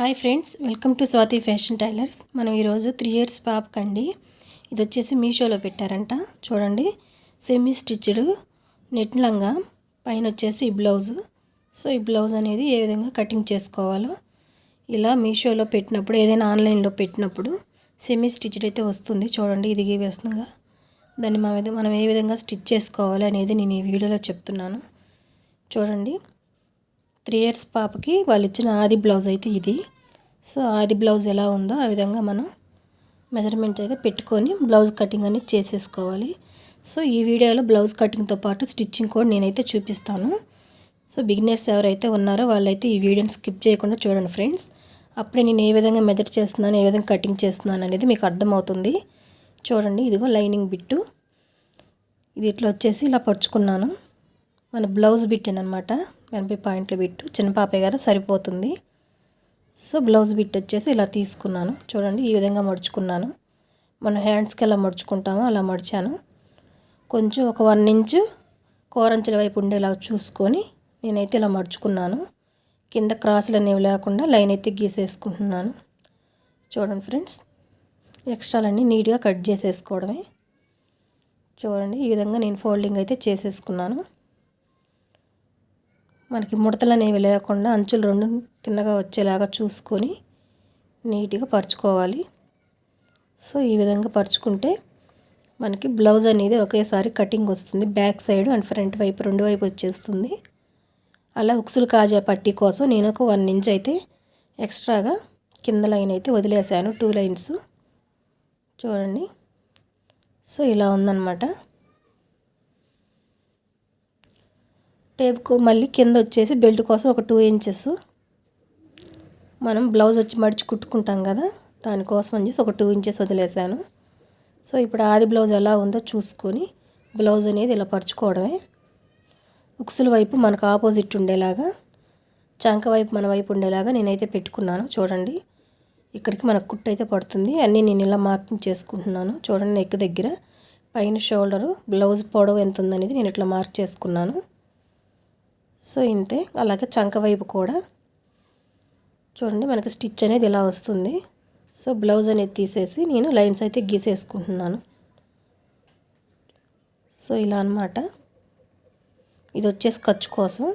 Hi friends welcome to Swathi fashion tailors. మనం ఈరోజు three years పాపకండి ఇది వచ్చేసి మీషోలో పెట్టారంట. చూడండి సెమీ స్టిచ్డ్ నెట్ లంగా పైన వచ్చేసి ఈ బ్లౌజ్ సో ఈ బ్లౌజ్ అనేది ఏ విధంగా కటింగ్ చేసుకోవాలో ఇలా మీషోలో పెట్టినప్పుడు ఏదైనా ఆన్లైన్లో పెట్టినప్పుడు సెమీ స్టిచ్డ్ అయితే వస్తుంది. చూడండి ఇది ఈ విధంగా దాన్ని మనం మనం ఏ విధంగా స్టిచ్ చేసుకోవాలి అనేది నేను ఈ వీడియోలో చెప్తున్నాను. చూడండి త్రీ ఇయర్స్ పాపకి వాళ్ళు ఇచ్చిన ఆది బ్లౌజ్ అయితే ఇది. సో ఆది బ్లౌజ్ ఎలా ఉందో ఆ విధంగా మనం మెజర్మెంట్ అయితే పెట్టుకొని బ్లౌజ్ కటింగ్ అనేది చేసేసుకోవాలి. సో ఈ వీడియోలో బ్లౌజ్ కటింగ్తో పాటు స్టిచ్చింగ్ కూడా నేనైతే చూపిస్తాను. సో బిగినర్స్ ఎవరైతే ఉన్నారో వాళ్ళైతే ఈ వీడియోని స్కిప్ చేయకుండా చూడండి ఫ్రెండ్స్. అప్పుడే నేను ఏ విధంగా మెజర్ చేస్తున్నాను ఏ విధంగా కటింగ్ చేస్తున్నాను అనేది మీకు అర్థమవుతుంది. చూడండి ఇదిగో లైనింగ్ బిట్టు. ఇది ఇట్లా వచ్చేసి ఇలా పరుచుకున్నాను. మన బ్లౌజ్ బిట్టేనమాట. ఎనభై పాయింట్ల బిట్టు. చిన్న పాపయ్య గారు సరిపోతుంది. సో బ్లౌజ్ బిట్ వచ్చేసి ఇలా తీసుకున్నాను. చూడండి ఈ విధంగా మడుచుకున్నాను. మన హ్యాండ్స్కి ఎలా మడుచుకుంటామో అలా మడిచాను. కొంచెం ఒక వన్ ఇంచు కోరంచెల వైపు ఉండేలా చూసుకొని నేనైతే ఇలా మడుచుకున్నాను. కింద క్రాసులు అనేవి లేకుండా లైన్ అయితే గీసేసుకుంటున్నాను. చూడండి ఫ్రెండ్స్ ఎక్స్ట్రాలన్నీ నీట్గా కట్ చేసేసుకోవడమే. చూడండి ఈ విధంగా నేను ఫోల్డింగ్ అయితే చేసేసుకున్నాను. మనకి ముడతలు అనేవి లేకుండా అంచులు రెండు తిన్నగా వచ్చేలాగా చూసుకొని నీట్గా పరుచుకోవాలి. సో ఈ విధంగా పరుచుకుంటే మనకి బ్లౌజ్ అనేది ఒకేసారి కటింగ్ వస్తుంది. బ్యాక్ సైడ్ అండ్ ఫ్రంట్ వైపు రెండు వైపు వచ్చేస్తుంది. అలా ఉక్సులు కాజా పట్టీ కోసం నేను ఒక వన్ ఇంచ్ అయితే ఎక్స్ట్రాగా కింద లైన్ అయితే వదిలేసాను. Two lines. చూడండి. సో ఇలా ఉందన్నమాట. టేప్కు మళ్ళీ కింద వచ్చేసి బెల్ట్ కోసం ఒక టూ ఇంచెస్. మనం బ్లౌజ్ వచ్చి మడిచి కుట్టుకుంటాం కదా దానికోసం అని ఒక టూ ఇంచెస్ వదిలేసాను. సో ఇప్పుడు ఆది బ్లౌజ్ ఎలా ఉందో చూసుకొని బ్లౌజ్ అనేది ఇలా పరుచుకోవడమే. ఉక్సుల వైపు మనకు ఆపోజిట్ ఉండేలాగా చంక వైపు మన వైపు ఉండేలాగా నేనైతే పెట్టుకున్నాను. చూడండి ఇక్కడికి మనకు కుట్టు అయితే పడుతుంది. అన్నీ నేను ఇలా మార్కింగ్ చేసుకుంటున్నాను. చూడండి నెక్ దగ్గర పైన షోల్డరు బ్లౌజ్ పొడవు ఎంత ఉందనేది నేను ఇట్లా మార్క్ చేసుకున్నాను. సో ఇంతే. అలాగే చంక వైపు కూడా. చూడండి మనకి స్టిచ్ అనేది ఇలా వస్తుంది. సో బ్లౌజ్ అనేది తీసేసి నేను లైన్స్ అయితే గీసేసుకుంటున్నాను. సో ఇలా అనమాట ఇది వచ్చేసి ఖర్చు కోసం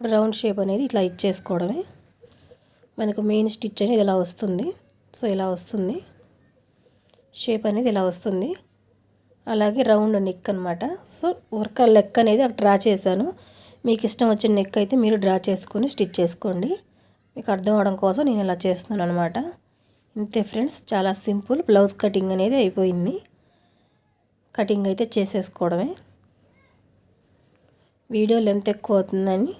రౌండ్ షేప్ అనేది ఇట్లా ఇచ్చేసుకోవడమే. మనకు మెయిన్ స్టిచ్ అనేది ఇలా వస్తుంది. సో ఇలా వస్తుంది. షేప్ అనేది ఇలా వస్తుంది. అలాగే రౌండ్ నెక్ అనమాట సో వర్క్ లెక్క అనేది అక్కడ డ్రా చేశాను. మీకు ఇష్టం వచ్చిన నెక్ అయితే మీరు డ్రా చేసుకొని స్టిచ్ చేసుకోండి. మీకు అర్థం అవడం కోసం నేను ఇలా చేస్తున్నాను అనమాట ఇంతే ఫ్రెండ్స్ చాలా సింపుల్ బ్లౌజ్ కటింగ్ అనేది అయిపోయింది. కటింగ్ అయితే చేసేసుకోవడమే. వీడియో లెంత్ ఎక్కువ అవుతుందని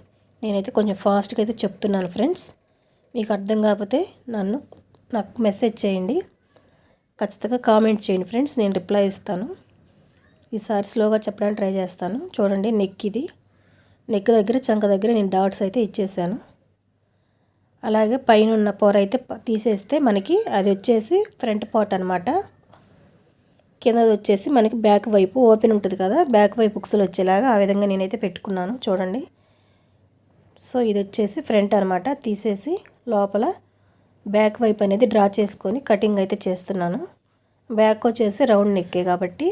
నేనైతే కొంచెం ఫాస్ట్గా అయితే చెప్తున్నాను ఫ్రెండ్స్ మీకు అర్థం కాకపోతే నన్ను నాకు మెసేజ్ చేయండి. ఖచ్చితంగా కామెంట్ చేయండి ఫ్రెండ్స్ నేను రిప్లై ఇస్తాను. ఈసారి స్లోగా చెప్పడానికి ట్రై చేస్తాను. చూడండి నెక్ ఇది. నెక్ దగ్గర చంక దగ్గర నేను డాట్స్ అయితే ఇచ్చేసాను. అలాగే పైన ఉన్న పొర అయితే తీసేస్తే మనకి అది వచ్చేసి ఫ్రంట్ పార్ట్ అనమాట కిందది వచ్చేసి మనకి బ్యాక్ వైపు ఓపెన్ ఉంటుంది కదా బ్యాక్ వైపు బుక్స్లు వచ్చేలాగా ఆ విధంగా నేనైతే పెట్టుకున్నాను. చూడండి. సో ఇది వచ్చేసి ఫ్రంట్ అనమాట తీసేసి లోపల బ్యాక్ వైపు అనేది డ్రా చేసుకొని కటింగ్ అయితే చేస్తున్నాను. బ్యాక్ వచ్చేసి రౌండ్ నెక్కే కాబట్టి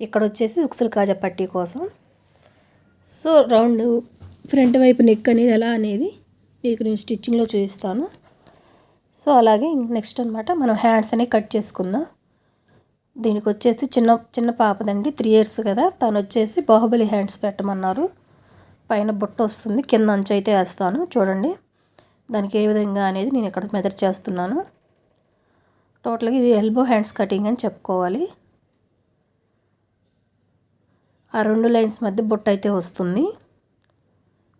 ఇక్కడ వచ్చేసి ఉక్సులు కాజా పట్టీ కోసం సో రౌండ్ ఫ్రంట్ వైపు నెక్ అనేది ఎలా అనేది మీకు నేను స్టిచ్చింగ్లో చూపిస్తాను. సో అలాగే నెక్స్ట్ అనమాట మనం హ్యాండ్స్ అనేవి కట్ చేసుకుందాం. దీనికి వచ్చేసి చిన్న చిన్న పాపదండి త్రీ ఇయర్స్ కదా. తను వచ్చేసి బాహుబలి హ్యాండ్స్ పెట్టమన్నారు. పైన బుట్ట వస్తుంది కింద అంచు అయితే వేస్తాను. చూడండి దానికి ఏ విధంగా అనేది నేను ఇక్కడ మెదర్ చేస్తున్నాను. టోటల్గా ఇది ఎల్బో హ్యాండ్స్ కటింగ్ అని చెప్పుకోవాలి. ఆ రెండు లైన్స్ మధ్య బుట్ట అయితే వస్తుంది.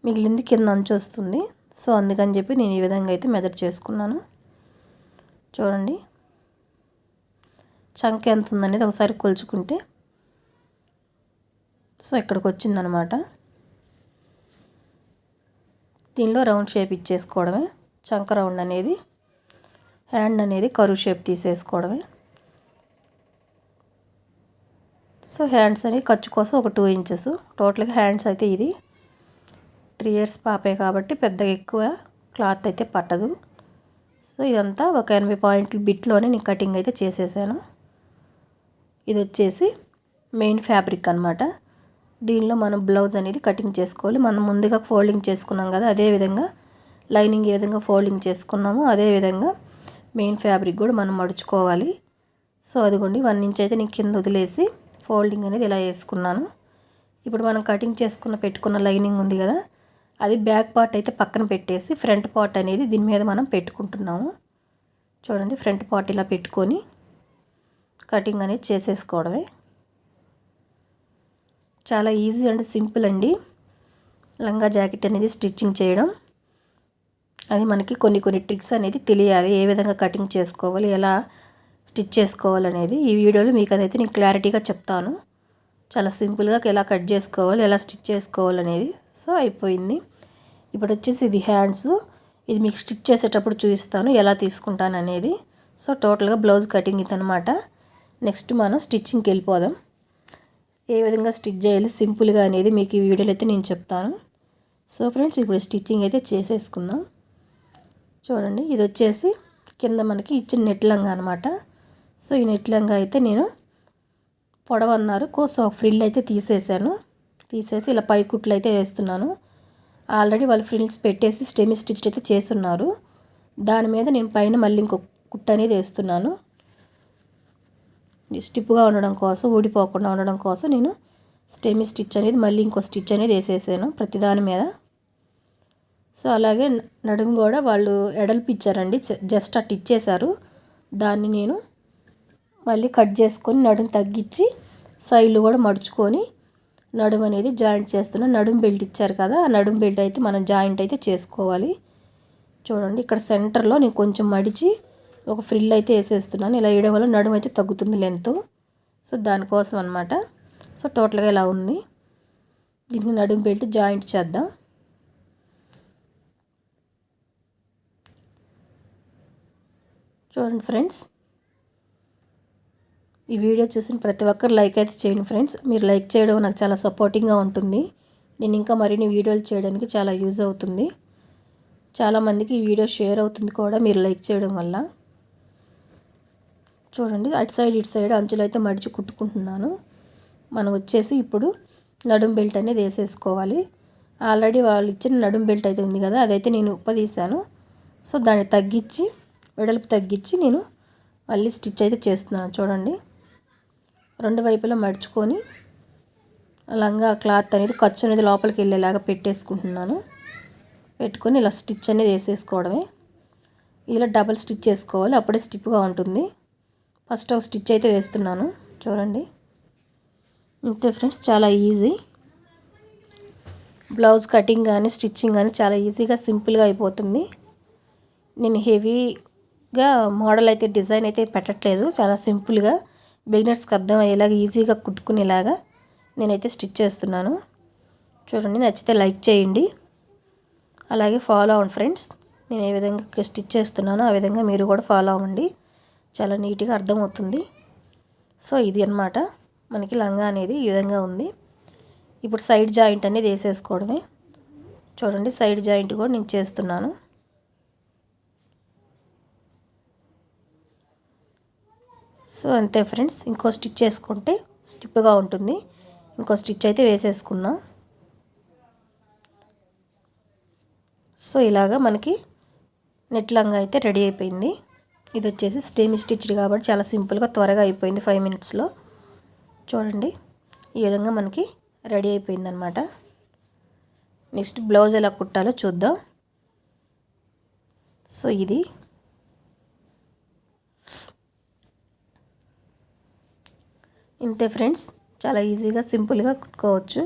మిగిలింది కింద అంచు వస్తుంది. సో అందుకని చెప్పి నేను ఈ విధంగా అయితే మెదడు చేసుకున్నాను. చూడండి. చంక ఎంత ఉందనేది ఒకసారి కొలుచుకుంటే. సో ఇక్కడికి వచ్చిందనమాట. దీనిలో రౌండ్ షేప్ ఇచ్చేసుకోవడమే. చంక రౌండ్ అనేది హ్యాండ్ అనేది కరువు షేప్ తీసేసుకోవడమే. సో హ్యాండ్స్ అని ఖర్చు కోసం ఒక టూ ఇంచెస్. టోటల్గా హ్యాండ్స్ అయితే ఇది. త్రీ ఇయర్స్ పాపే కాబట్టి పెద్దగా ఎక్కువ క్లాత్ అయితే పట్టదు. సో ఇదంతా ఒక ఎనభై పాయింట్లు బిట్లోనే నేను కటింగ్ అయితే చేసేసాను. ఇది వచ్చేసి మెయిన్ ఫ్యాబ్రిక్ అనమాట దీనిలో మనం బ్లౌజ్ అనేది కటింగ్ చేసుకోవాలి. మనం ముందుగా ఫోల్డింగ్ చేసుకున్నాం కదా అదేవిధంగా లైనింగ్ ఏ విధంగా ఫోల్డింగ్ చేసుకున్నామో అదేవిధంగా మెయిన్ ఫ్యాబ్రిక్ కూడా మనం మడుచుకోవాలి. సో అదిగోండి వన్ ఇంచ్ అయితే నేను కింద వదిలేసి ఫోల్డింగ్ అనేది ఇలా వేసుకున్నాను. ఇప్పుడు మనం కటింగ్ చేసుకున్న పెట్టుకున్న లైనింగ్ ఉంది కదా అది బ్యాక్ పార్ట్ అయితే పక్కన పెట్టేసి ఫ్రంట్ పార్ట్ అనేది దీని మీద మనం పెట్టుకుంటున్నాము. చూడండి ఫ్రంట్ పార్ట్ ఇలా పెట్టుకొని కటింగ్ అనేది చేసేసుకోవడమే. చాలా ఈజీ అండ్ సింపుల్ అండి. లంగా జాకెట్ అనేది స్టిచ్చింగ్ చేయడం. అది మనకి కొన్ని కొన్ని ట్రిక్స్ అనేది తెలియాలి ఏ విధంగా కటింగ్ చేసుకోవాలి ఎలా స్టిచ్ చేసుకోవాలనేది ఈ వీడియోలో మీకు అదైతే నేను క్లారిటీగా చెప్తాను. చాలా సింపుల్గా ఎలా కట్ చేసుకోవాలి ఎలా స్టిచ్ చేసుకోవాలనేది. సో అయిపోయింది. ఇప్పుడు వచ్చేసి ఇది హ్యాండ్స్. ఇది మీకు స్టిచ్ చేసేటప్పుడు చూపిస్తాను ఎలా తీసుకుంటాను అనేది సో టోటల్గా బ్లౌజ్ కటింగ్ ఇది అనమాట నెక్స్ట్ మనం స్టిచ్చింగ్కి వెళ్ళిపోదాం. ఏ విధంగా స్టిచ్ చేయాలి సింపుల్గా అనేది మీకు ఈ వీడియోలో అయితే నేను చెప్తాను. సో ఫ్రెండ్స్ ఇప్పుడు స్టిచ్చింగ్ అయితే చేసేసుకుందాం. చూడండి ఇది వచ్చేసి కింద మనకి ఇచ్చిన నెట్ లంగా అనమాట సో ఈ నెట్లంగా అయితే నేను పొడవన్నారు. కోసం ఒక ఫ్రిల్ అయితే తీసేసాను. తీసేసి ఇలా పై కుట్లు అయితే వేస్తున్నాను. ఆల్రెడీ వాళ్ళు ఫ్రిల్స్ పెట్టేసి స్టెమి స్టిచ్ అయితే చేస్తున్నారు. దాని మీద నేను పైన మళ్ళీ ఇంకొక కుట్ట అనేది వేస్తున్నాను. స్టిప్గా ఉండడం కోసం ఊడిపోకుండా ఉండడం కోసం నేను స్టెమి స్టిచ్ అనేది మళ్ళీ ఇంకో స్టిచ్ అనేది వేసేసాను ప్రతి దాని మీద. సో అలాగే నడుము కూడా వాళ్ళు ఎడల్పు ఇచ్చారండి. జస్ట్ అట్ ఇచ్చేశారు. దాన్ని నేను మళ్ళీ కట్ చేసుకొని నడుము తగ్గించి సైడ్లు కూడా మడుచుకొని నడుము అనేది జాయింట్ చేస్తున్నాను నడుము బెల్ట్ ఇచ్చారు కదా ఆ నడుము బెల్ట్ అయితే మనం జాయింట్ అయితే చేసుకోవాలి. చూడండి ఇక్కడ సెంటర్లో నేను కొంచెం మడిచి ఒక ఫ్రిల్ అయితే వేసేస్తున్నాను. ఇలా వేయడం వల్ల నడుము అయితే తగ్గుతుంది లెంత్. సో దానికోసం అనమాట సో టోటల్గా ఇలా ఉంది. దీనికి నడుము బెల్ట్ జాయింట్ చేద్దాం. చూడండి ఫ్రెండ్స్ ఈ వీడియో చూసిన ప్రతి ఒక్కరు లైక్ అయితే చేయండి ఫ్రెండ్స్. మీరు లైక్ చేయడం నాకు చాలా సపోర్టింగ్గా ఉంటుంది. నేను ఇంకా మరిన్ని వీడియోలు చేయడానికి చాలా యూజ్ అవుతుంది. చాలామందికి ఈ వీడియో షేర్ అవుతుంది కూడా మీరు లైక్ చేయడం వల్ల. చూడండి అటు సైడ్ ఇటు సైడ్ అంచులు అయితే మడిచి కుట్టుకుంటున్నాను. మనం వచ్చేసి ఇప్పుడు నడుం బెల్ట్ అనేది వేసేసుకోవాలి. ఆల్రెడీ వాళ్ళు ఇచ్చిన నడుం బెల్ట్ అయితే ఉంది కదా అదైతే నేను ఉప్పదీశాను సో దాన్ని తగ్గించి వెడల్పు తగ్గించి నేను మళ్ళీ స్టిచ్ అయితే చేస్తున్నాను. చూడండి. రెండు వైపులా మడుచుకొని లంగా క్లాత్ అనేది ఖర్చు అనేది లోపలికి వెళ్ళేలాగా పెట్టేసుకుంటున్నాను. పెట్టుకొని ఇలా స్టిచ్ అనేది వేసేసుకోవడమే. ఇలా డబల్ స్టిచ్ చేసుకోవాలి. అప్పుడే స్టిప్గా ఉంటుంది. ఫస్ట్ ఒక స్టిచ్ అయితే వేస్తున్నాను. చూడండి. అంతే ఫ్రెండ్స్ చాలా ఈజీ. బ్లౌజ్ కటింగ్ కానీ స్టిచ్చింగ్ కానీ చాలా ఈజీగా సింపుల్గా అయిపోతుంది. నేను హెవీగా మోడల్ అయితే డిజైన్ అయితే పెట్టట్లేదు. చాలా సింపుల్గా. బిగినర్స్కి అర్థం అయ్యేలాగా ఈజీగా కుట్టుకునేలాగా నేనైతే స్టిచ్ చేస్తున్నాను. చూడండి నచ్చితే లైక్ చేయండి. అలాగే ఫాలో అవ్వండి ఫ్రెండ్స్. నేను ఏ విధంగా స్టిచ్ చేస్తున్నానో ఆ విధంగా మీరు కూడా ఫాలో అవ్వండి. చాలా నీట్గా అర్థమవుతుంది. సో ఇది అనమాట మనకి లంగా అనేది ఈ విధంగా ఉంది. ఇప్పుడు సైడ్ జాయింట్ అనేది వేసేసుకోవడమే. చూడండి సైడ్ జాయింట్ కూడా నేను చేస్తున్నాను. సో అంతే ఫ్రెండ్స్ ఇంకో స్టిచ్ చేసుకుంటే స్టిప్గా ఉంటుంది. ఇంకో స్టిచ్ అయితే వేసేసుకుందాం. సో ఇలాగా మనకి నెట్ లంగా అయితే రెడీ అయిపోయింది. ఇది వచ్చేసి స్టేమి స్టిచ్డ్ కాబట్టి చాలా సింపుల్గా త్వరగా అయిపోయింది ఫైవ్ మినిట్స్లో. చూడండి ఈ విధంగా మనకి రెడీ అయిపోయిందనమాట నెక్స్ట్ బ్లౌజ్ ఎలా కుట్టాలో చూద్దాం. సో ఇది ఇంతే ఫ్రెండ్స్. చాలా ఈజీగా సింపుల్గా కుట్టుకోవచ్చు.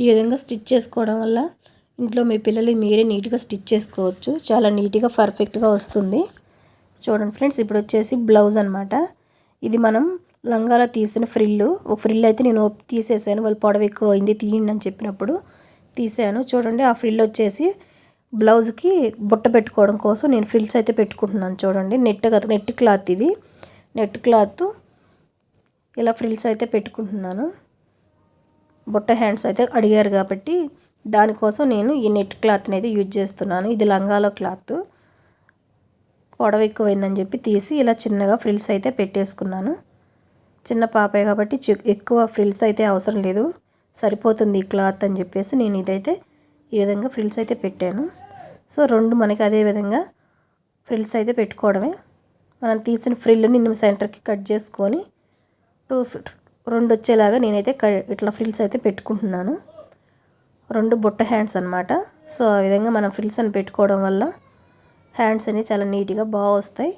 ఈ విధంగా స్టిచ్ చేసుకోవడం వల్ల ఇంట్లో మీ పిల్లలు మీరే నీట్గా స్టిచ్ చేసుకోవచ్చు. చాలా నీట్గా పర్ఫెక్ట్గా వస్తుంది. చూడండి ఫ్రెండ్స్ ఇప్పుడు వచ్చేసి బ్లౌజ్ అనమాట ఇది మనం లంగాలో తీసిన ఫ్రిల్లు. ఒక ఫ్రిల్ అయితే నేను తీసేసాను. వాళ్ళు పొడవ ఎక్కువ అయింది తీయండి అని చెప్పినప్పుడు తీసాను. చూడండి ఆ ఫ్రిల్ వచ్చేసి బ్లౌజ్కి బుట్ట పెట్టుకోవడం కోసం నేను ఫ్రిల్స్ అయితే పెట్టుకుంటున్నాను. చూడండి నెట్ కదా నెట్ క్లాత్ ఇది. నెట్ క్లాత్ ఇలా ఫ్రిల్స్ అయితే పెట్టుకుంటున్నాను. బుట్ట హ్యాండ్స్ అయితే అడిగారు కాబట్టి దానికోసం నేను ఈ నెట్ క్లాత్ అనేది యూజ్ చేస్తున్నాను. ఇది లంగాలో క్లాత్. పొడవ ఎక్కువైందని చెప్పి తీసి ఇలా చిన్నగా ఫ్రిల్స్ అయితే పెట్టేసుకున్నాను. చిన్న పాపే కాబట్టి ఎక్కువ ఫ్రిల్స్ అయితే అవసరం లేదు. సరిపోతుంది ఈ క్లాత్ అని చెప్పేసి నేను ఇదైతే ఈ విధంగా ఫ్రిల్స్ అయితే పెట్టాను. సో రెండు మనకి అదే విధంగా ఫ్రిల్స్ అయితే పెట్టుకోవడమే. మనం తీసిన ఫ్రిల్ని నేను సెంటర్కి కట్ చేసుకొని టూ రెండు వచ్చేలాగా నేనైతే ఇట్లా ఫ్రిల్స్ అయితే పెట్టుకుంటున్నాను. రెండు బుట్ట హ్యాండ్స్ అనమాట సో ఆ విధంగా మనం ఫ్రిల్స్ అని పెట్టుకోవడం వల్ల హ్యాండ్స్ అనేవి చాలా నీట్గా బాగా వస్తాయి.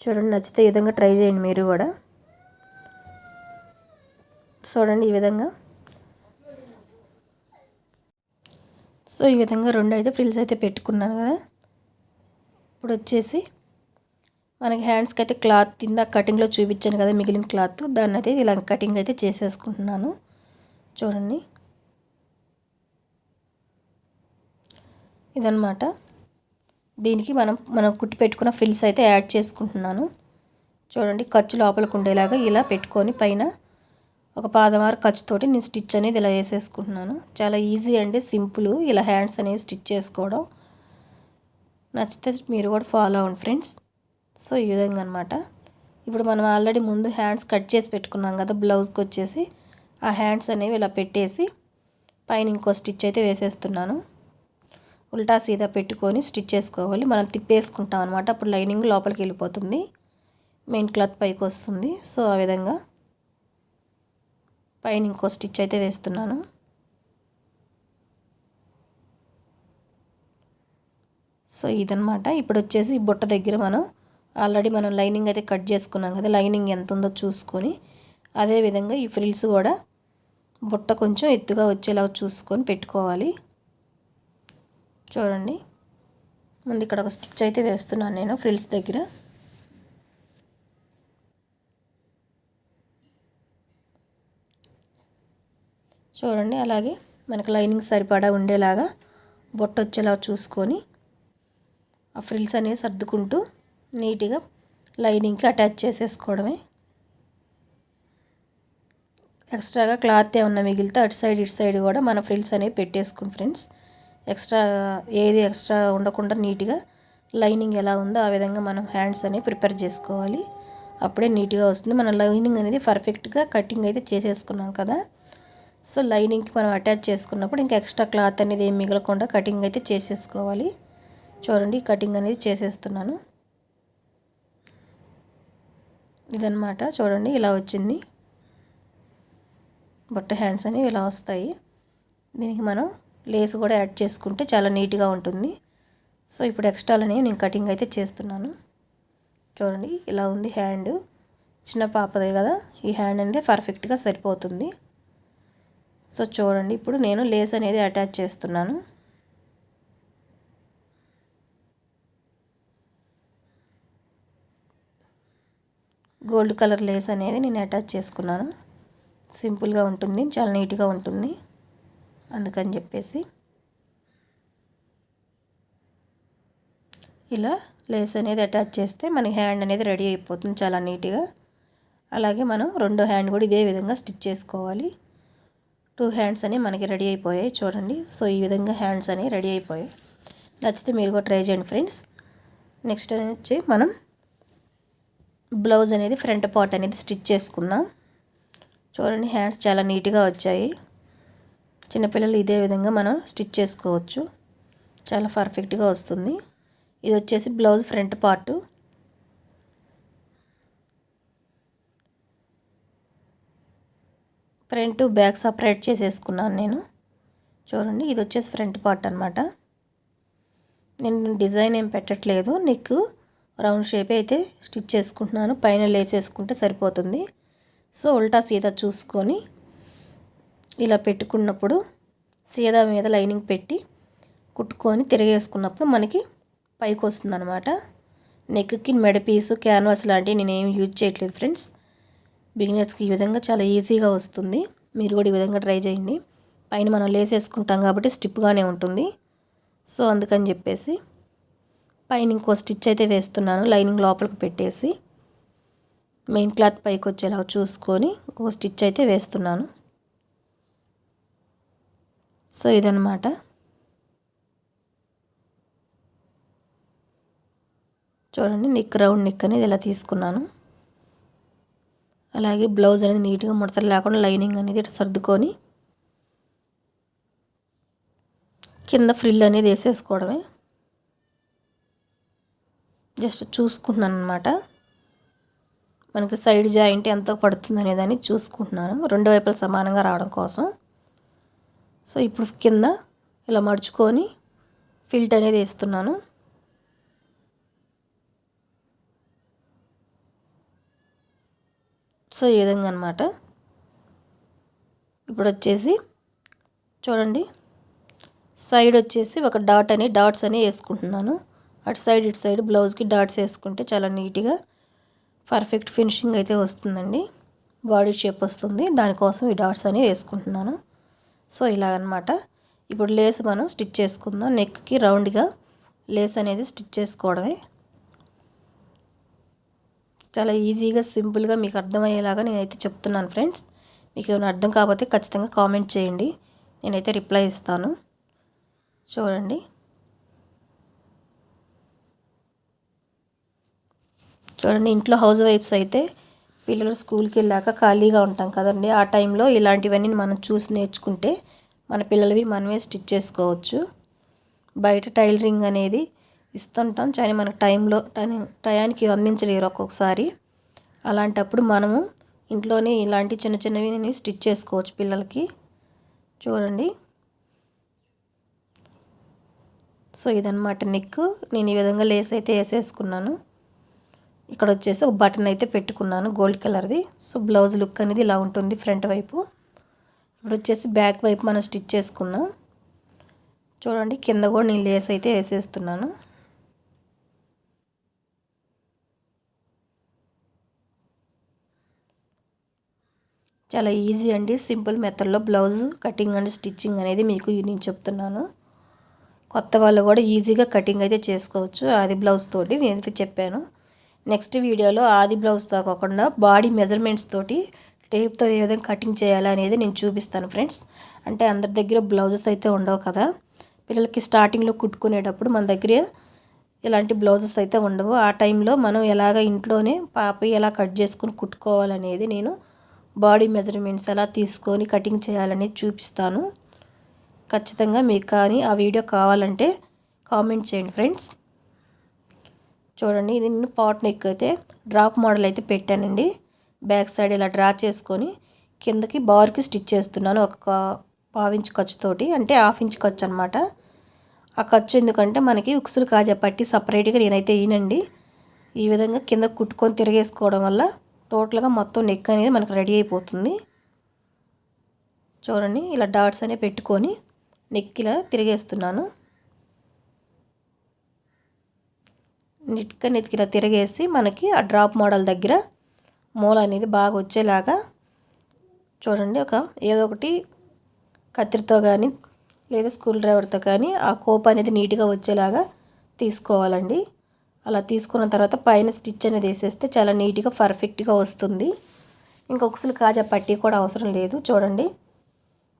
చూడండి నచ్చితే ఈ విధంగా ట్రై చేయండి మీరు కూడా. చూడండి ఈ విధంగా. సో ఈ విధంగా రెండు అయితే ఫ్రిల్స్ అయితే పెట్టుకున్నాను కదా. ఇప్పుడు వచ్చేసి మనకి హ్యాండ్స్కి అయితే క్లాత్ కింద కటింగ్లో చూపించాను కదా మిగిలిన క్లాత్ దాన్ని అయితే ఇలా కటింగ్ అయితే చేసేసుకుంటున్నాను. చూడండి. ఇదనమాట దీనికి మనం మనం కుట్టి పెట్టుకున్న ఫిల్స్ అయితే యాడ్ చేసుకుంటున్నాను. చూడండి ఖర్చు లోపలికి ఉండేలాగా ఇలా పెట్టుకొని పైన ఒక పాదమారు ఖర్చుతోటి నేను స్టిచ్ అనేది ఇలా వేసేసుకుంటున్నాను. చాలా ఈజీ అండి సింపుల్. ఇలా హ్యాండ్స్ అనేవి స్టిచ్ చేసుకోవడం. నచ్చితే మీరు కూడా ఫాలో అవ్వండి ఫ్రెండ్స్. సో ఈ విధంగా అనమాట ఇప్పుడు మనం ఆల్రెడీ ముందు హ్యాండ్స్ కట్ చేసి పెట్టుకున్నాం కదా బ్లౌజ్కి వచ్చేసి ఆ హ్యాండ్స్ అనేవి ఇలా పెట్టేసి పైన ఇంకో స్టిచ్ అయితే వేసేస్తున్నాను. ఉల్టా సీదా పెట్టుకొని స్టిచ్ చేసుకోవాలి. మనం తిప్పేసుకుంటాం అనమాట అప్పుడు లైనింగ్ లోపలికి వెళ్ళిపోతుంది. మెయిన్ క్లాత్ పైకి వస్తుంది. సో ఆ విధంగా పైన ఇంకో స్టిచ్ అయితే వేస్తున్నాను. సో ఇదనమాట ఇప్పుడు వచ్చేసి బుట్ట దగ్గర మనం ఆల్రెడీ మనం లైనింగ్ అయితే కట్ చేసుకున్నాం కదా లైనింగ్ ఎంత ఉందో చూసుకొని అదేవిధంగా ఈ ఫ్రిల్స్ కూడా బుట్ట కొంచెం ఎత్తుగా వచ్చేలాగా చూసుకొని పెట్టుకోవాలి. చూడండి ముందు ఇక్కడ ఒక స్టిచ్ అయితే వేస్తున్నాను నేను ఫ్రిల్స్ దగ్గర. చూడండి అలాగే మనకు లైనింగ్ సరిపడా ఉండేలాగా బొట్ట వచ్చేలా చూసుకొని ఆ ఫ్రిల్స్ అనేవి సర్దుకుంటూ నీట్గా లైనింగ్కి అటాచ్ చేసేసుకోవడమే. ఎక్స్ట్రాగా క్లాత్ ఏమన్నా మిగిలితే అటు సైడ్ ఇటు సైడ్ కూడా మన ఫ్రిల్స్ అనేవి పెట్టేసుకుని ఫ్రెండ్స్. ఎక్స్ట్రా ఏది ఎక్స్ట్రా ఉండకుండా నీట్గా లైనింగ్ ఎలా ఉందో ఆ విధంగా మనం హ్యాండ్స్ అనేవి ప్రిపేర్ చేసుకోవాలి. అప్పుడే నీట్గా వస్తుంది. మన లైనింగ్ అనేది పర్ఫెక్ట్గా కటింగ్ అయితే చేసేసుకున్నాం కదా. సో లైనింగ్కి మనం అటాచ్ చేసుకున్నప్పుడు ఇంకా ఎక్స్ట్రా క్లాత్ అనేది ఏం మిగలకుండా కటింగ్ అయితే చేసేసుకోవాలి. చూడండి కటింగ్ అనేది చేసేస్తున్నాను. ఇదనమాట చూడండి ఇలా వచ్చింది. బొట్ట హ్యాండ్స్ అనేవి ఇలా వస్తాయి. దీనికి మనం లేస్ కూడా యాడ్ చేసుకుంటే చాలా నీట్గా ఉంటుంది. సో ఇప్పుడు ఎక్స్ట్రాలని నేను కటింగ్ అయితే చేస్తున్నాను. చూడండి ఇలా ఉంది హ్యాండ్. చిన్న పాపదే కదా ఈ హ్యాండ్ అనేది పర్ఫెక్ట్గా సరిపోతుంది. సో చూడండి ఇప్పుడు నేను లేస్ అనేది అటాచ్ చేస్తున్నాను. గోల్డ్ కలర్ లేస్ అనేది నేను అటాచ్ చేసుకున్నాను. సింపుల్గా ఉంటుంది చాలా నీట్గా ఉంటుంది. అందుకని చెప్పేసి ఇలా లేస్ అనేది అటాచ్ చేస్తే మన హ్యాండ్ అనేది రెడీ అయిపోతుంది చాలా నీట్గా. అలాగే మనం రెండో హ్యాండ్ కూడా ఇదే విధంగా స్టిచ్ చేసుకోవాలి. టూ హ్యాండ్స్ అనేవి మనకి రెడీ అయిపోయాయి చూడండి. సో ఈ విధంగా హ్యాండ్స్ అనేవి రెడీ అయిపోయాయి. నచ్చితే మీరు కూడా ట్రై చేయండి ఫ్రెండ్స్. నెక్స్ట్ వచ్చి మనం బ్లౌజ్ అనేది ఫ్రంట్ పార్ట్ అనేది స్టిచ్ చేసుకుందాం. చూడండి హ్యాండ్స్ చాలా నీట్గా వచ్చాయి. చిన్నపిల్లలు ఇదే విధంగా మనం స్టిచ్ చేసుకోవచ్చు. చాలా పర్ఫెక్ట్గా వస్తుంది. ఇది వచ్చేసి blouse front part. Front back separate చేసేసుకున్నాను నేను. చూడండి ఇది వచ్చేసి ఫ్రంట్ పార్ట్ అనమాట నేను డిజైన్ ఏం పెట్టట్లేదు. నీకు రౌండ్ షేప్ అయితే స్టిచ్ చేసుకుంటున్నాను. పైన లేసేసుకుంటే సరిపోతుంది. సో ఉల్టా సీదా చూసుకొని ఇలా పెట్టుకున్నప్పుడు సీదా మీద లైనింగ్ పెట్టి కుట్టుకొని తిరిగేసుకున్నప్పుడు మనకి పైకి వస్తుంది అనమాట నెక్కి మెడ పీసు క్యాన్వాస్ లాంటివి నేను యూజ్ చేయట్లేదు ఫ్రెండ్స్. బిగినర్స్కి ఈ విధంగా చాలా ఈజీగా వస్తుంది. మీరు కూడా ఈ విధంగా ట్రై చేయండి. పైన మనం లేసేసుకుంటాం కాబట్టి స్టిప్గానే ఉంటుంది. సో అందుకని చెప్పేసి పైన ఇంకో స్టిచ్ అయితే వేస్తున్నాను లైనింగ్ లోపలికి పెట్టేసి మెయిన్ క్లాత్ పైకి వచ్చేలా చూసుకొని ఇంకో స్టిచ్ అయితే వేస్తున్నాను. సో ఇదనమాట చూడండి నిక్ రౌండ్ నిక్ అనేది ఇలా తీసుకున్నాను. అలాగే బ్లౌజ్ అనేది నీట్గా ముడతలు లేకుండా లైనింగ్ అనేది ఇట్లా సర్దుకొని కింద ఫ్రిల్ అనేది వేసేసుకోవడమే. జస్ట్ చూసుకుంటున్నాను అనమాట మనకి సైడ్ జాయింట్ ఎంత పడుతుంది అనేదాన్ని చూసుకుంటున్నాను. రెండు వైపులు సమానంగా రావడం కోసం. సో ఇప్పుడు కింద ఇలా మడుచుకొని ఫిల్ట్ అనేది వేస్తున్నాను. సో ఈ విధంగా అనమాట ఇప్పుడు వచ్చేసి చూడండి. సైడ్ వచ్చేసి ఒక డాట్ అని డాట్స్ అని వేసుకుంటున్నాను. అటు సైడ్ ఇటు సైడ్ బ్లౌజ్కి డాట్స్ వేసుకుంటే చాలా నీట్గా పర్ఫెక్ట్ ఫినిషింగ్ అయితే వస్తుందండి. బాడీ షేప్ వస్తుంది. దానికోసం ఈ డాట్స్ అనేవి వేసుకుంటున్నాను. సో ఇలాగనమాట. ఇప్పుడు లేస్ మనం స్టిచ్ చేసుకుందాం. నెక్కి రౌండ్గా లేస్ అనేది స్టిచ్ చేసుకోవడమే. చాలా ఈజీగా సింపుల్గా మీకు అర్థమయ్యేలాగా నేనైతే చెప్తున్నాను ఫ్రెండ్స్. మీకు ఏమైనా అర్థం కాకపోతే ఖచ్చితంగా కామెంట్ చేయండి. నేనైతే రిప్లై ఇస్తాను. చూడండి. చూడండి ఇంట్లో హౌస్ వైఫ్స్ అయితే పిల్లలు స్కూల్కి వెళ్ళాక ఖాళీగా ఉంటాం కదండి. ఆ టైంలో ఇలాంటివన్నీ మనం చూసి నేర్చుకుంటే మన పిల్లలవి మనమే స్టిచ్ చేసుకోవచ్చు. బయట టైలరింగ్ అనేది ఇస్తుంటాం కానీ మనకు టైంలో టైం టయానికి అందించలేరు ఒక్కొక్కసారి. అలాంటప్పుడు మనము ఇంట్లోనే ఇలాంటి చిన్న చిన్నవి నేను స్టిచ్ చేసుకోవచ్చు పిల్లలకి. చూడండి. సో ఇదనమాట నెక్ నేను ఈ విధంగా లేస్ అయితే వేసేసుకున్నాను. ఇక్కడ వచ్చేసి ఒక బటన్ అయితే పెట్టుకున్నాను గోల్డ్ కలర్ది సో బ్లౌజ్ లుక్ అనేది ఇలా ఉంటుంది ఫ్రంట్ వైపు. ఇప్పుడు వచ్చేసి బ్యాక్ వైపు మనం స్టిచ్ చేసుకుందాం. చూడండి కింద కూడా నేను లేస్ అయితే వేసేస్తున్నాను. చాలా ఈజీ అండి సింపుల్ మెథడ్లో బ్లౌజ్ కటింగ్ అండ్ స్టిచ్చింగ్ అనేది మీకు నేను చెప్తున్నాను. కొత్త వాళ్ళు కూడా ఈజీగా కటింగ్ అయితే చేసుకోవచ్చు. అది బ్లౌజ్ తోటి నేనైతే చెప్పాను. నెక్స్ట్ వీడియోలో ఆది బ్లౌజ్తో కాకుండా బాడీ మెజర్మెంట్స్ తోటి టేప్తో ఏ విధంగా కటింగ్ చేయాలనేది నేను చూపిస్తాను ఫ్రెండ్స్. అంటే అందరి దగ్గర బ్లౌజెస్ అయితే ఉండవు కదా. పిల్లలకి స్టార్టింగ్లో కుట్టుకునేటప్పుడు మన దగ్గర ఇలాంటి బ్లౌజెస్ అయితే ఉండవు. ఆ టైంలో మనం ఎలాగ ఇంట్లోనే పాప ఎలా కట్ చేసుకుని కుట్టుకోవాలనేది నేను బాడీ మెజర్మెంట్స్ ఎలా తీసుకొని కటింగ్ చేయాలనేది చూపిస్తాను. ఖచ్చితంగా మీకు కానీ ఆ వీడియో కావాలంటే కామెంట్ చేయండి ఫ్రెండ్స్. చూడండి ఇది నేను పాట్ నెక్ అయితే డ్రాప్ మోడల్ అయితే పెట్టానండి. బ్యాక్ సైడ్ ఇలా డ్రా చేసుకొని కిందకి బార్కి స్టిచ్ చేస్తున్నాను ఒక పావించ్ ఖర్చుతోటి అంటే హాఫ్ ఇంచ్ ఖర్చు అనమాట ఆ ఖర్చు ఎందుకంటే మనకి ఉక్సులు కాజా పట్టి సపరేట్గా నేనైతే వేయనండి ఈ విధంగా కింద కుట్టుకొని తిరిగేసుకోవడం వల్ల టోటల్గా మొత్తం నెక్ అనేది మనకు రెడీ అయిపోతుంది. చూడండి ఇలా డాట్స్ అనేవి పెట్టుకొని నెక్ ఇలా తిరిగేస్తున్నాను. నిట్గా నెతికిలా తిరిగేసి మనకి ఆ డ్రాప్ మోడల్ దగ్గర మూల అనేది బాగా వచ్చేలాగా చూడండి ఒక ఏదో ఒకటి కత్తిరితో కానీ లేదా స్కూల్ డ్రైవర్తో కానీ ఆ కోప్ అనేది నీట్గా వచ్చేలాగా తీసుకోవాలండి. అలా తీసుకున్న తర్వాత పైన స్టిచ్ అనేది వేసేస్తే చాలా నీట్గా పర్ఫెక్ట్గా వస్తుంది. ఇంకొకసారి కాజా పట్టి కూడా అవసరం లేదు చూడండి.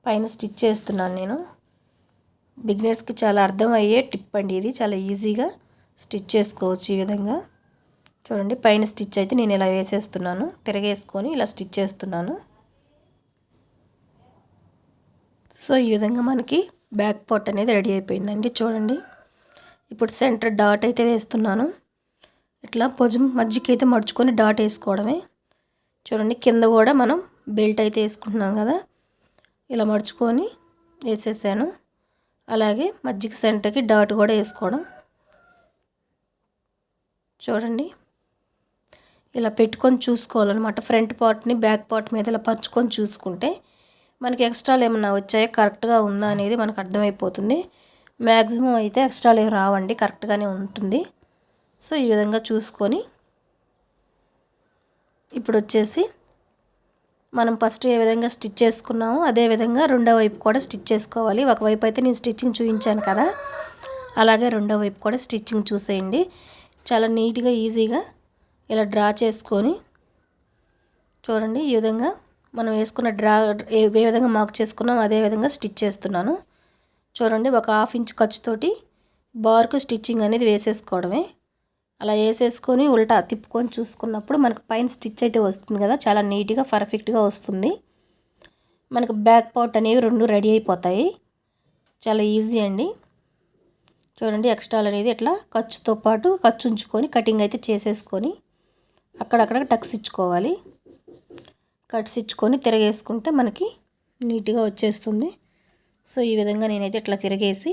పైన స్టిచ్ చేస్తున్నాను నేను. బిగినర్స్కి చాలా అర్థమయ్యే టిప్ అండి ఇది చాలా ఈజీగా స్టిచ్ చేసుకోవచ్చు ఈ విధంగా. చూడండి పైన స్టిచ్ అయితే నేను ఇలా వేసేస్తున్నాను. తిరగేసుకొని ఇలా స్టిచ్ చేస్తున్నాను. సో ఈ విధంగా మనకి బ్యాక్ పార్ట్ అనేది రెడీ అయిపోయిందండి. చూడండి ఇప్పుడు సెంటర్ డాట్ అయితే వేస్తున్నాను. ఇట్లా భుజం మధ్యకి అయితే మడుచుకొని డాట్ వేసుకోవడమే. చూడండి కింద కూడా మనం బెల్ట్ అయితే వేసుకుంటున్నాం కదా. ఇలా మడుచుకొని వేసేసాను. అలాగే మధ్యకి సెంటర్కి డాట్ కూడా వేసుకోవడం. చూడండి. ఇలా పెట్టుకొని చూసుకోవాలన్నమాట. ఫ్రంట్ పార్ట్ని బ్యాక్ పార్ట్ మీద ఇలా పరుచుకొని చూసుకుంటే మనకి ఎక్స్ట్రాలు ఏమైనా వచ్చాయో? కరెక్ట్గా ఉందా అనేది మనకు అర్థమైపోతుంది. మ్యాక్సిమం అయితే ఎక్స్ట్రాలు ఏమి రావండి. కరెక్ట్గానే ఉంటుంది. సో ఈ విధంగా చూసుకొని ఇప్పుడు వచ్చేసి మనం ఫస్ట్ ఏ విధంగా స్టిచ్ చేసుకున్నామో అదే విధంగా రెండో వైపు కూడా స్టిచ్ చేసుకోవాలి. ఒకవైపు అయితే నేను స్టిచ్చింగ్ చూపించాను కదా. అలాగే రెండో వైపు కూడా స్టిచ్చింగ్ చూసేయండి. చాలా నీట్గా ఈజీగా ఇలా డ్రా చేసుకొని చూడండి ఈ విధంగా మనం వేసుకున్న డ్రా ఏ విధంగా మార్క్ చేసుకున్నాం అదే విధంగా స్టిచ్ చేస్తున్నాను. చూడండి ఒక హాఫ్ ఇంచ్ ఖర్చుతోటి బార్కు స్టిచ్చింగ్ అనేది వేసేసుకోవడమే. అలా వేసేసుకొని ఉల్టా తిప్పుకొని చూసుకున్నప్పుడు మనకు పైన స్టిచ్ అయితే వస్తుంది కదా చాలా నీట్గా పర్ఫెక్ట్గా వస్తుంది. మనకు బ్యాక్ పార్ట్ అనేవి రెండు రెడీ అయిపోతాయి. చాలా ఈజీ అండి. చూడండి ఎక్స్ట్రాలు అనేది ఇట్లా ఖర్చుతో పాటు ఖర్చు ఉంచుకొని కటింగ్ అయితే చేసేసుకొని అక్కడక్కడ టక్స్ ఇచ్చుకోవాలి. కట్స్ ఇచ్చుకొని తిరగేసుకుంటే మనకి నీట్గా వచ్చేస్తుంది. సో ఈ విధంగా నేనైతే ఇట్లా తిరగేసి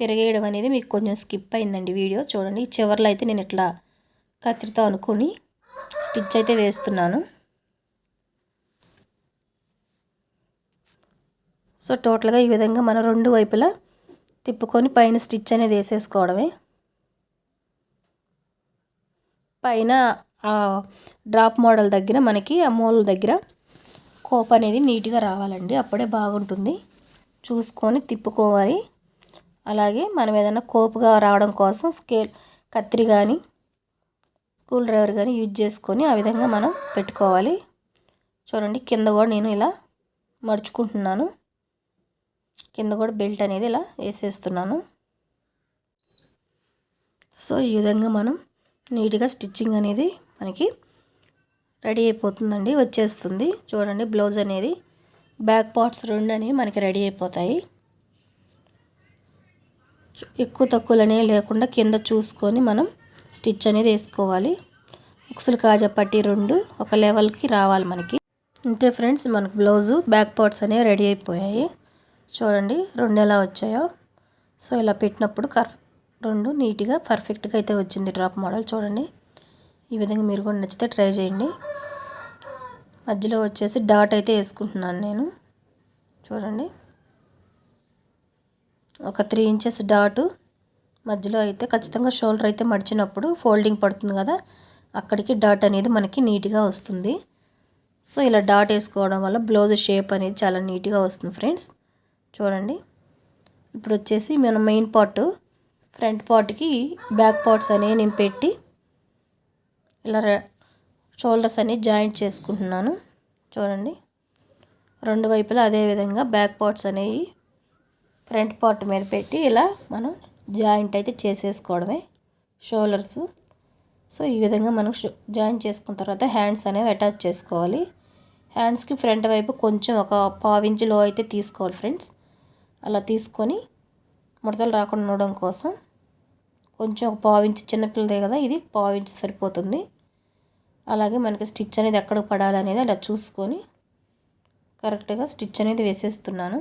తిరగేయడం అనేది మీకు కొంచెం స్కిప్ అయిందండి వీడియో. చూడండి చివర్లో అయితే నేను ఇట్లా కత్తిరితో అనుకొని స్టిచ్ అయితే వేస్తున్నాను. సో టోటల్గా ఈ విధంగా మనం రెండు వైపులా తిప్పుకొని పైన స్టిచ్ అనేది వేసేసుకోవడమే. పైన డ్రాప్ మోడల్ దగ్గర మనకి ఆ మూల దగ్గర కోప్ అనేది నీట్గా రావాలండి. అప్పుడే బాగుంటుంది. చూసుకొని తిప్పుకోవాలి. అలాగే మనం ఏదైనా కోపుగా రావడం కోసం స్కేల్ కత్తిరి కానీ స్కూల్ డ్రైవర్ కానీ యూజ్ చేసుకొని ఆ విధంగా మనం పెట్టుకోవాలి. చూడండి కింద కూడా నేను ఇలా మడుచుకుంటున్నాను. కింద కూడా బెల్ట్ అనేది ఇలా వేసేస్తున్నాను. సో ఈ విధంగా మనం నీట్గా స్టిచ్చింగ్ అనేది మనకి రెడీ అయిపోతుందండి వచ్చేస్తుంది. చూడండి బ్లౌజ్ అనేది బ్యాక్ పార్ట్స్ రెండు అనేవి మనకి రెడీ అయిపోతాయి. ఎక్కువ తక్కువలు అనేవి లేకుండా కింద చూసుకొని మనం స్టిచ్ అనేది వేసుకోవాలి. ఉక్సులు కాజా పట్టి రెండు ఒక లెవెల్కి రావాలి మనకి. అంతే ఫ్రెండ్స్ మనకు బ్లౌజు బ్యాక్ పార్ట్స్ అనేవి రెడీ అయిపోయాయి. చూడండి రెండు ఎలా వచ్చాయో. సో ఇలా పెట్టినప్పుడు కర్ రెండు నీట్గా పర్ఫెక్ట్గా అయితే వచ్చింది డ్రాప్ మోడల్. చూడండి ఈ విధంగా మీరు కూడా నచ్చితే ట్రై చేయండి. మధ్యలో వచ్చేసి డాట్ అయితే వేసుకుంటున్నాను నేను. చూడండి ఒక త్రీ ఇంచెస్ డాటు. మధ్యలో అయితే ఖచ్చితంగా షోల్డర్ అయితే మడిచినప్పుడు ఫోల్డింగ్ పడుతుంది కదా అక్కడికి డాట్ అనేది మనకి నీట్గా వస్తుంది. సో ఇలా డాట్ వేసుకోవడం వల్ల బ్లౌజ్ షేప్ అనేది చాలా నీట్గా వస్తుంది ఫ్రెండ్స్. చూడండి. ఇప్పుడు వచ్చేసి మన మెయిన్ పార్ట్ ఫ్రంట్ పార్ట్కి బ్యాక్ పార్ట్స్ అనేవి నేను పెట్టి ఇలా షోల్డర్స్ అనేవి జాయింట్ చేసుకుంటున్నాను. చూడండి. రెండు వైపులా అదేవిధంగా బ్యాక్ పార్ట్స్ అనేవి ఫ్రంట్ పార్ట్ మీద పెట్టి ఇలా మనం జాయింట్ అయితే చేసేసుకోవడమే. షోల్డర్స్ సో ఈ విధంగా మనం జాయిన్ చేసుకున్న తర్వాత హ్యాండ్స్ అనేవి అటాచ్ చేసుకోవాలి. హ్యాండ్స్కి ఫ్రంట్ వైపు కొంచెం ఒక పావించి లో అయితే తీసుకోవాలి ఫ్రెండ్స్ అలా తీసుకొని ముడతలు రాకుండా ఉండడం కోసం కొంచెం ఒక పావించి చిన్నపిల్లదే కదా ఇది పావించి సరిపోతుంది. అలాగే మనకి స్టిచ్ అనేది ఎక్కడ పడాలనేది అలా చూసుకొని కరెక్ట్గా స్టిచ్ అనేది వేసేస్తున్నాను.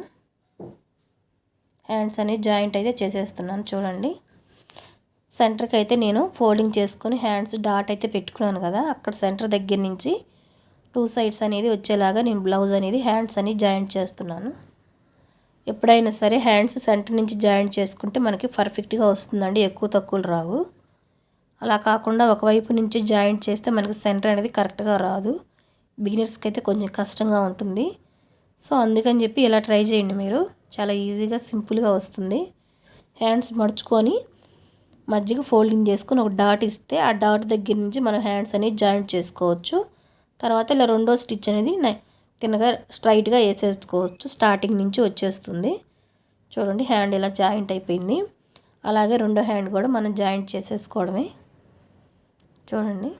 హ్యాండ్స్ అనేది జాయింట్ అయితే చేసేస్తున్నాను చూడండి. సెంటర్కి అయితే నేను ఫోల్డింగ్ చేసుకొని హ్యాండ్స్ డాట్ అయితే పెట్టుకున్నాను కదా అక్కడ సెంటర్ దగ్గర నుంచి టూ సైడ్స్ అనేది వచ్చేలాగా నేను బ్లౌజ్ అనేది హ్యాండ్స్ అని జాయింట్ చేస్తున్నాను. ఎప్పుడైనా సరే హ్యాండ్స్ సెంటర్ నుంచి జాయింట్ చేసుకుంటే మనకి పర్ఫెక్ట్గా వస్తుందండి ఎక్కువ తక్కువలు రావు. అలా కాకుండా ఒకవైపు నుంచి జాయింట్ చేస్తే మనకి సెంటర్ అనేది కరెక్ట్గా రాదు. బిగినర్స్కి అయితే కొంచెం కష్టంగా ఉంటుంది. సో అందుకని చెప్పి ఇలా ట్రై చేయండి మీరు. చాలా ఈజీగా సింపుల్గా వస్తుంది. హ్యాండ్స్ మడుచుకొని మధ్యకి ఫోల్డింగ్ చేసుకొని ఒక డాట్ ఇస్తే ఆ డాట్ దగ్గర నుంచి మనం హ్యాండ్స్ అనేది జాయింట్ చేసుకోవచ్చు. తర్వాత ఇలా రెండో స్టిచ్ అనేది తినగా స్ట్రైట్గా వేసేసుకోవచ్చు. స్టార్టింగ్ నుంచి వచ్చేస్తుంది. చూడండి హ్యాండ్ ఇలా జాయింట్ అయిపోయింది. అలాగే రెండో హ్యాండ్ కూడా మనం జాయింట్ చేసేసుకోవడమే. చూడండి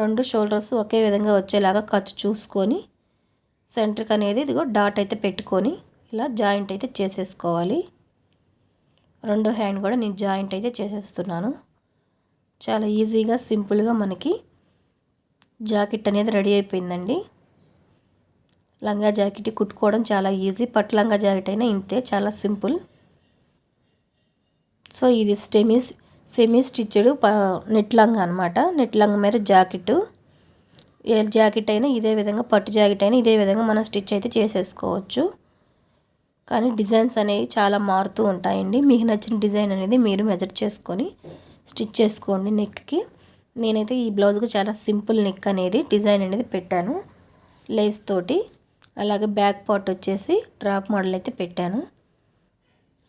రెండు షోల్డర్స్ ఒకే విధంగా వచ్చేలాగా ఖర్చు చూసుకొని సెంటర్కి అనేది ఇదిగో డాట్ అయితే పెట్టుకొని ఇలా జాయింట్ అయితే చేసేసుకోవాలి. రెండో హ్యాండ్ కూడా నేను జాయింట్ అయితే చేసేస్తున్నాను. చాలా ఈజీగా సింపుల్గా మనకి జాకెట్ అనేది రెడీ అయిపోయిందండి. లంగా జాకెట్ కుట్టుకోవడం చాలా ఈజీ. పట్టు లంగా జాకెట్ అయినా ఇంతే చాలా సింపుల్. సో ఇది స్టెమీ సెమీ స్టిచ్డ్ నెట్ లంగా అనమాట నెట్ లంగా మీద జాకెట్. ఏ జాకెట్ అయినా ఇదే విధంగా పట్టు జాకెట్ అయినా ఇదే విధంగా మనం స్టిచ్ అయితే చేసేసుకోవచ్చు. కానీ డిజైన్స్ అనేవి చాలా మారుతూ ఉంటాయండి. మీకు నచ్చిన డిజైన్ అనేది మీరు మెజర్ చేసుకొని స్టిచ్ చేసుకోండి నెక్కి. నేనైతే ఈ బ్లౌజ్కి చాలా సింపుల్ నెక్ అనేది డిజైన్ అనేది పెట్టాను. లేస్ తోటి. అలాగే బ్యాక్ పార్ట్ వచ్చేసి డ్రాప్ మోడల్ అయితే పెట్టాను.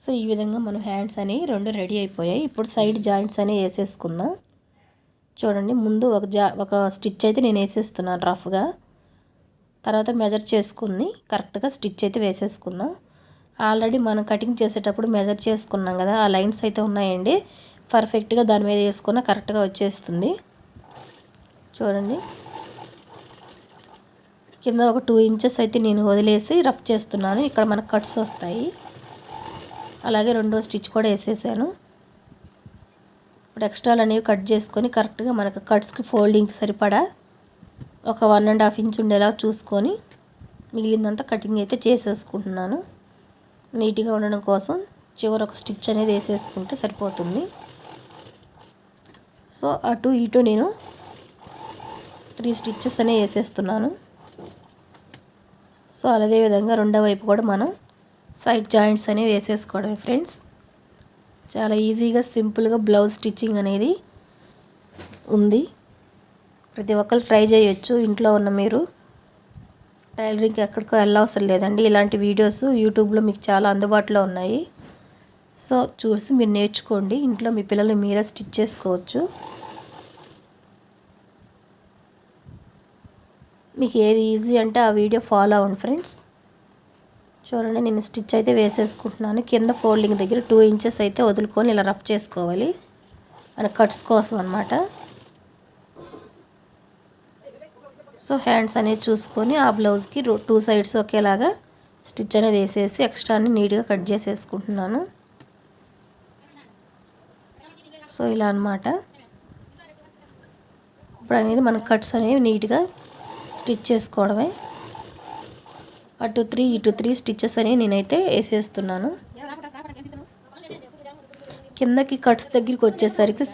సో ఈ విధంగా మనం హ్యాండ్స్ అనేవి రెండు రెడీ అయిపోయాయి. ఇప్పుడు సైడ్ జాయింట్స్ అనేవి వేసేసుకుందాం. చూడండి ముందు ఒక జా ఒక స్టిచ్ అయితే నేను వేసేస్తున్నాను రఫ్గా. తర్వాత మెజర్ చేసుకుని కరెక్ట్గా స్టిచ్ అయితే వేసేసుకుందాం. ఆల్రెడీ మనం కటింగ్ చేసేటప్పుడు మెజర్ చేసుకున్నాం కదా ఆ లైన్స్ అయితే ఉన్నాయండి. పర్ఫెక్ట్గా దాని మీద వేసుకున్న కరెక్ట్గా వచ్చేస్తుంది. చూడండి. కింద ఒక టూ ఇంచెస్ అయితే నేను వదిలేసి రఫ్ చేస్తున్నాను. ఇక్కడ మనకు కట్స్ వస్తాయి. అలాగే రెండో స్టిచ్ కూడా వేసేసాను. ఇప్పుడు ఎక్స్ట్రాలు అనేవి కట్ చేసుకొని కరెక్ట్గా మనకు కట్స్కి ఫోల్డింగ్కి సరిపడా ఒక వన్ అండ్ హాఫ్ ఇంచ్ ఉండేలా చూసుకొని మిగిలిందంతా కటింగ్ అయితే చేసేసుకుంటున్నాను. నీట్గా ఉండడం కోసం చివరి ఒక స్టిచ్ అనేది వేసేసుకుంటే సరిపోతుంది. సో అటు ఇటు నేను త్రీ స్టిచ్చెస్ అనే వేసేస్తున్నాను. సో అదేవిధంగా రెండో వైపు కూడా మనం సైడ్ జాయింట్స్ అనేవి వేసేసుకోవడమే ఫ్రెండ్స్. చాలా ఈజీగా సింపుల్గా బ్లౌజ్ స్టిచ్చింగ్ అనేది ఉంది. ప్రతి ఒక్కరు ట్రై చేయొచ్చు. ఇంట్లో ఉన్న మీరు టైలరింగ్కి ఎక్కడికో వెళ్ళవసరం లేదండి. ఇలాంటి వీడియోస్ యూట్యూబ్లో మీకు చాలా అందుబాటులో ఉన్నాయి. సో చూసి మీరు నేర్చుకోండి. ఇంట్లో మీ పిల్లలు మీరే స్టిచ్ చేసుకోవచ్చు. మీకు ఏది ఈజీ అంటే ఆ వీడియో ఫాలో అవ్వండి ఫ్రెండ్స్ చూడండి నేను స్టిచ్ అయితే వేసేసుకుంటున్నాను. కింద ఫోల్డింగ్ దగ్గర టూ ఇంచెస్ అయితే వదులుకొని ఇలా రఫ్ చేసుకోవాలి. మన కట్స్ కోసం అనమాట సో హ్యాండ్స్ అనేది చూసుకొని ఆ బ్లౌజ్కి టూ సైడ్స్ ఒకేలాగా స్టిచ్ అనేది వేసేసి ఎక్స్ట్రాని నీట్గా కట్ చేసేసుకుంటున్నాను. సో ఇలా అనమాట ఇప్పుడు అనేది మన కట్స్ అనేవి నీట్గా స్టిచ్ చేసుకోవడమే. అటు త్రీ ఇటు త్రీ స్టిచ్చెస్ అని నేనైతే వేసేస్తున్నాను. కిందకి కట్స్ దగ్గరికి వచ్చేసరికి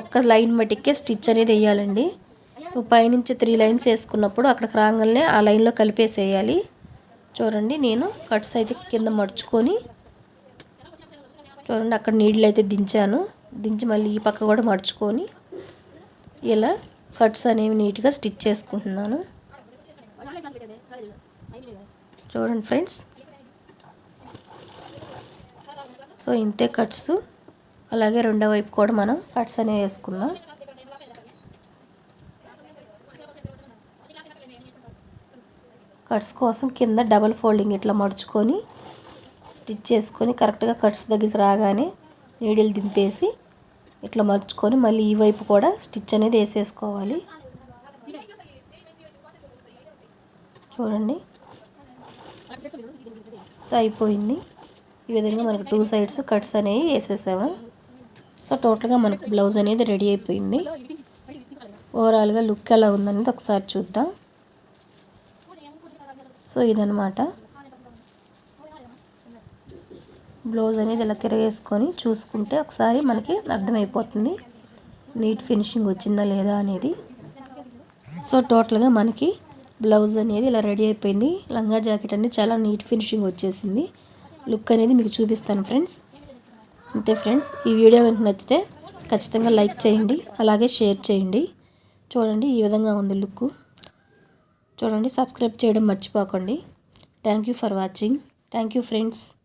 ఒక్క లైన్ మట్టికే స్టిచ్ అనేది వేయాలండి. పైనుంచి త్రీ లైన్స్ వేసుకున్నప్పుడు అక్కడికి రాగానే ఆ లైన్లో కలిపేసేయాలి. చూడండి నేను కట్స్ అయితే కింద మడుచుకొని చూడండి అక్కడ నీళ్ళు అయితే దించాను. దించి మళ్ళీ ఈ పక్క కూడా మడుచుకొని ఇలా కట్స్ అనేవి నీట్గా స్టిచ్ చేసుకుంటున్నాను. చూడండి ఫ్రెండ్స్. సో ఇంతే కట్స్. అలాగే రెండో వైపు కూడా మనం కట్స్ అనేవి వేసుకుందాం. కట్స్ కోసం కింద డబల్ ఫోల్డింగ్ ఇట్లా మడుచుకొని స్టిచ్ చేసుకొని కరెక్ట్గా కట్స్ దగ్గరికి రాగానే నీడిల్ దింపేసి ఇట్లా మర్చుకొని మళ్ళీ ఈ వైపు కూడా స్టిచ్ అనేది వేసేసుకోవాలి. చూడండి. అయిపోయింది. ఈ విధంగా మనకు టూ సైడ్స్ కట్స్ అనేవి వేసేసాము. సో టోటల్గా మనకు బ్లౌజ్ అనేది రెడీ అయిపోయింది. ఓవరాల్గా లుక్ ఎలా ఉందనేది ఒకసారి చూద్దాం. సో ఇదనమాట బ్లౌజ్ అనేది ఇలా తిరగేసుకొని చూసుకుంటే ఒకసారి మనకి అర్థమైపోతుంది. నీట్ ఫినిషింగ్ వచ్చిందా లేదా అనేది. సో టోటల్గా మనకి బ్లౌజ్ అనేది ఇలా రెడీ అయిపోయింది. లంగా జాకెట్ అనేది చాలా నీట్ ఫినిషింగ్ వచ్చేసింది. లుక్ అనేది మీకు చూపిస్తాను ఫ్రెండ్స్. అంతే ఫ్రెండ్స్ ఈ వీడియో కనుక నచ్చితే ఖచ్చితంగా లైక్ చేయండి అలాగే షేర్ చేయండి. చూడండి ఈ విధంగా ఉంది లుక్. చూడండి సబ్స్క్రైబ్ చేయడం మర్చిపోకండి. Thank for watching. Thank friends.